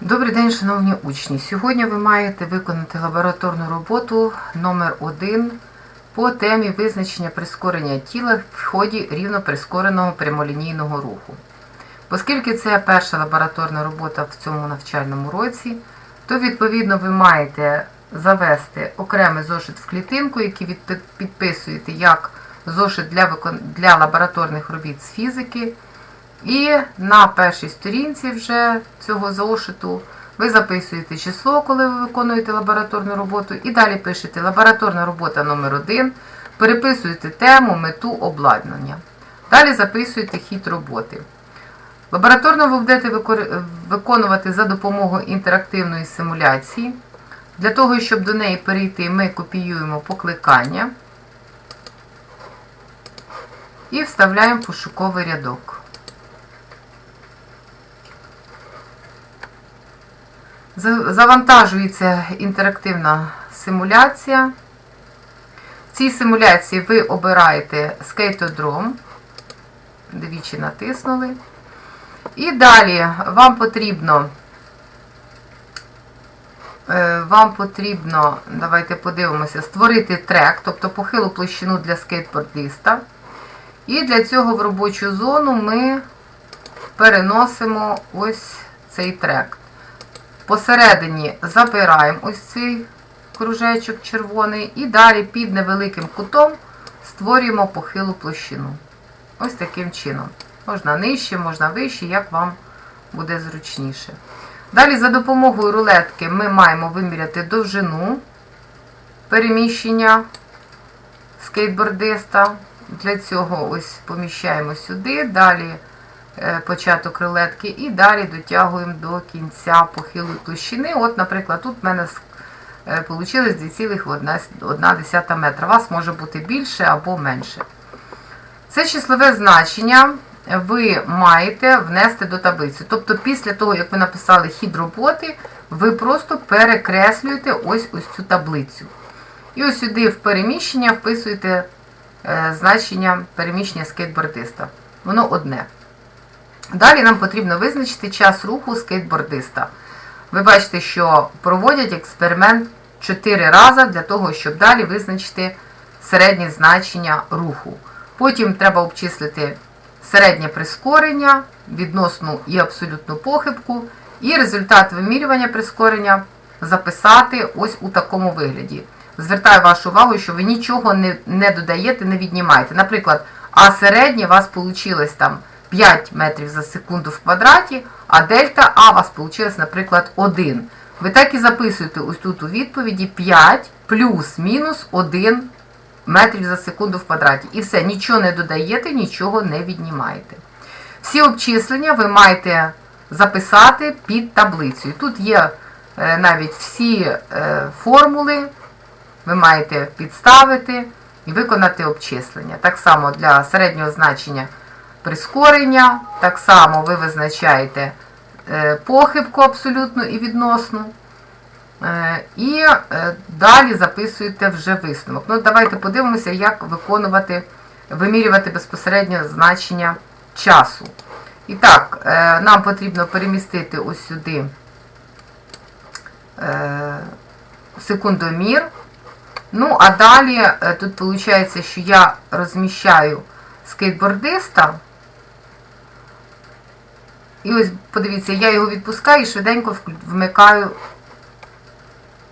Добрий день, шановні учні. Сьогодні ви маєте виконати лабораторну роботу номер 1 по темі визначення прискорення тіла в ході рівно прискореного прямолінійного руху. Оскільки це перша лабораторна робота в цьому навчальному році, то відповідно ви маєте завести окремий зошит в клітинку, який підписуєте як зошит для лабораторних робіт з фізики. І на першій сторінці вже цього зошиту ви записуєте число, коли ви виконуєте лабораторну роботу, і далі пишете лабораторна робота номер 1 переписуєте тему, мету, обладнання. Далі записуєте хід роботи. Лабораторно ви будете виконувати за допомогою інтерактивної симуляції. Для того, щоб до неї перейти, ми копіюємо покликання і вставляємо пошуковий рядок. Завантажується інтерактивна симуляція. В цій симуляції ви обираєте скейтодром, двічі натиснули. І далі вам потрібно, е, вам потрібно, давайте подивимося, створити трек, тобто похилу площину для скейтбордиста. І для цього в робочу зону ми переносимо ось цей трек. Посередині забираємо ось цей кружечок червоний і далі під невеликим кутом створюємо похилу площину. Ось таким чином. Можна нижче, можна вище, як вам буде зручніше. Далі за допомогою рулетки ми маємо виміряти довжину переміщення скейтбордиста. Для цього ось поміщаємо сюди, далі початок рулетки і далі дотягуємо до кінця похилої площини. От, наприклад, тут в мене вийшло 2,1 метра. У вас може бути більше або менше. Це числове значення ви маєте внести до таблиці. Тобто, після того, як ви написали хід роботи, ви просто перекреслюєте ось ось цю таблицю. І ось сюди в переміщення вписуєте е, значення переміщення скейтбордиста. Воно одне. Далі нам потрібно визначити час руху скейтбордиста. Ви бачите, що проводять експеримент 4 рази для того, щоб далі визначити середнє значення руху. Потім треба обчислити середнє прискорення, відносну і абсолютну похибку, і результат вимірювання прискорення записати ось у такому вигляді. Звертаю вашу увагу, що ви нічого не, не додаєте, не віднімаєте. Наприклад, а середнє у вас вийшло там 5 метрів за секунду в квадраті, а дельта А у вас вийшло, наприклад, 1. Ви так і записуєте ось тут у відповіді 5 плюс-мінус 1 метрів за секунду в квадраті. І все, нічого не додаєте, нічого не віднімаєте. Всі обчислення ви маєте записати під таблицею. Тут є е, навіть всі е, формули, ви маєте підставити і виконати обчислення. Так само для середнього значення прискорення, так само ви визначаєте е, похибку абсолютну і відносну. Е, І е, далі записуєте вже висновок. Ну, давайте подивимося, як виконувати, вимірювати безпосередньо значення часу. І так, нам потрібно перемістити ось сюди секундомір. Ну, а далі тут виходить, що я розміщаю скейтбордиста. І ось, подивіться, я його відпускаю і швиденько вмикаю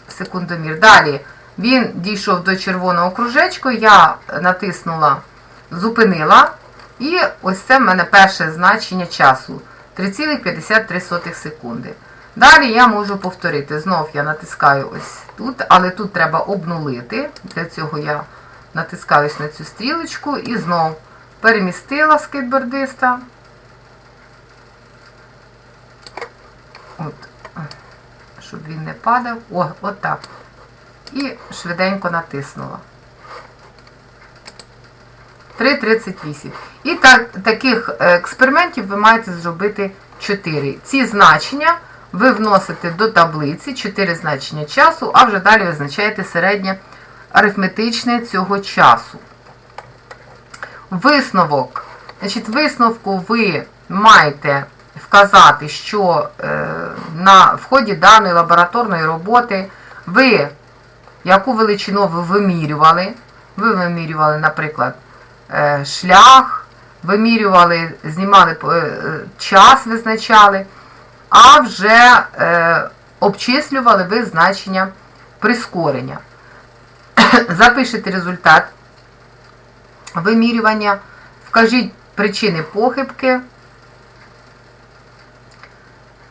секундомір. Далі він дійшов до червоного кружечку, я натиснула, зупинила. І ось це в мене перше значення часу 3,53 секунди. Далі я можу повторити. Знов я натискаю ось тут, але тут треба обнулити. Для цього я натискаю ось на цю стрілочку і знов перемістила скейтбордиста. От, щоб він не падав. О, отак. І швиденько натиснула. 3,38. І так, таких е, експериментів ви маєте зробити 4. Ці значення ви вносите до таблиці, 4 значення часу, а вже далі визначаєте середнє арифметичне цього часу. Висновок. Значить, висновку ви маєте вказати, що е, на в ході даної лабораторної роботи ви яку величину ви вимірювали. Ви вимірювали, наприклад, е, шлях, вимірювали, знімали е, час, визначали, а вже обчислювали ви значення прискорення. Запишете результат вимірювання, вкажіть причини похибки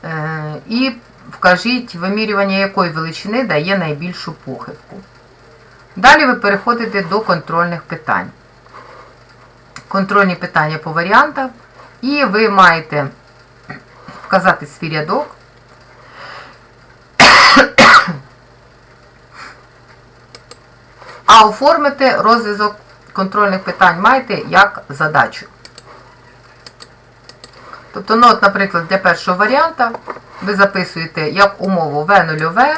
е, і вкажіть вимірювання якої величини дає найбільшу похибку. Далі ви переходите до контрольних питань. Контрольні питання по варіантам, і ви маєте вказати свій рядок. А оформити розв'язок контрольних питань маєте як задачу. Тобто, ну, от, наприклад, для першого варіанта ви записуєте як умову В0В,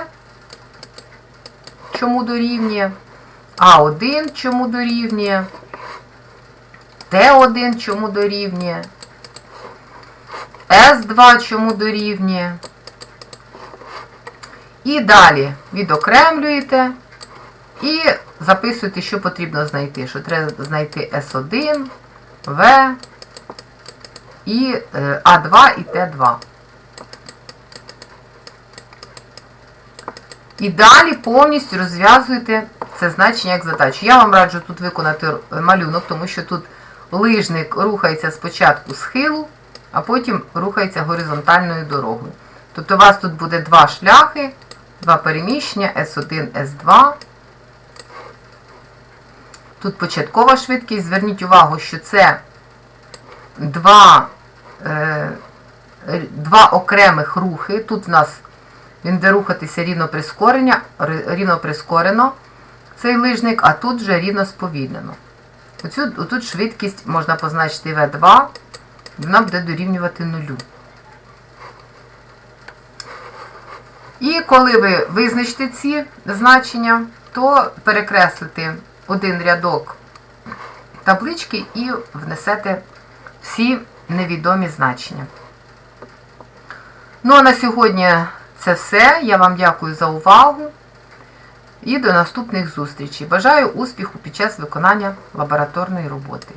чому дорівнює, А1 чому дорівнює, Т1 чому дорівнює, С2 чому дорівнює. І далі відокремлюєте і записуєте, що потрібно знайти. Що треба знайти С1, В і е, А2 і Т2. І далі повністю розв'язуєте це значення як задачу. Я вам раджу тут виконати малюнок, тому що тут лижник рухається спочатку схилу, а потім рухається горизонтальною дорогою. Тобто у вас тут буде два шляхи, два переміщення S1, S2. Тут початкова швидкість. Зверніть увагу, що це два, е, два окремих рухи. Тут в нас він буде рухатися рівно прискорення, рівно прискорено цей лижник, а тут вже рівно сповільнено. Оцю, отут швидкість можна позначити V2, вона буде дорівнювати нулю. І коли ви визначите ці значення, то перекреслите один рядок таблички і внесете всі невідомі значення. Ну а на сьогодні це все. Я вам дякую за увагу і до наступних зустрічей. Бажаю успіху під час виконання лабораторної роботи.